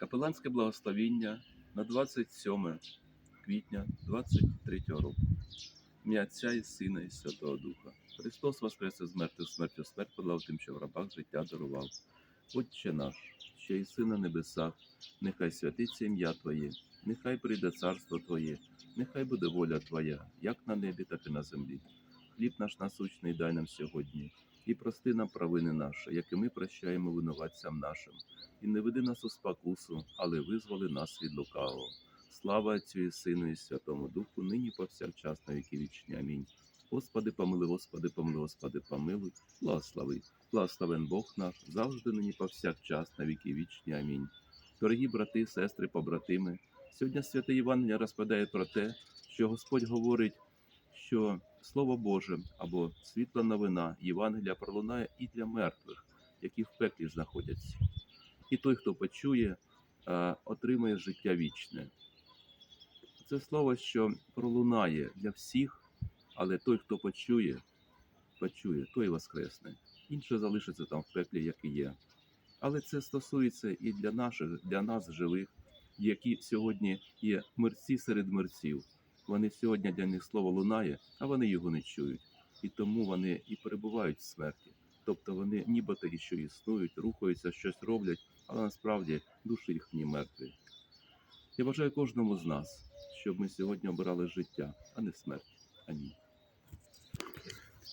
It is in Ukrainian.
Капеланське благословіння на 27 квітня 23 року. Ім'я Отця і Сина і Святого Духа. Христос воскрес із мертвих смертю смерть подав тим, що в рабах життя дарував. Отче наш, що і син на небесах, нехай святиться ім'я Твоє, нехай прийде царство Твоє, нехай буде воля Твоя, як на небі, так і на землі. Хліб наш насущний дай нам сьогодні, і прости нам провини наші, як і ми прощаємо винуватцям нашим. І не веди нас у спокусу, але визволи нас від лукавого. Слава Отцю і Сину і Святому Духу, нині повсякчас на віки вічні. Амінь. Господи, помили, Господи, помили, Господи, помилуй, благослови. Благословен Бог наш, завжди нині повсякчас на віки вічні. Амінь. Дорогі брати, сестри, побратими, сьогодні святе Євангелія розповідає про те, що Господь говорить, що Слово Боже або світла новина Євангелія пролунає і для мертвих, які в пеклі знаходяться. І той, хто почує, е, отримає життя вічне. Це слово, що пролунає для всіх, але той, хто почує, почує, той воскресне. Інше залишиться там в пеклі, як і є. Але це стосується і для наших, для нас живих, які сьогодні є мерці серед мерців. Вони сьогодні для них слово лунає, а вони його не чують. І тому вони і перебувають в смерті. Тобто вони нібито що існують, рухаються, щось роблять, але насправді душі їхні мертві. Я бажаю кожному з нас, щоб ми сьогодні обирали життя, а не смерть.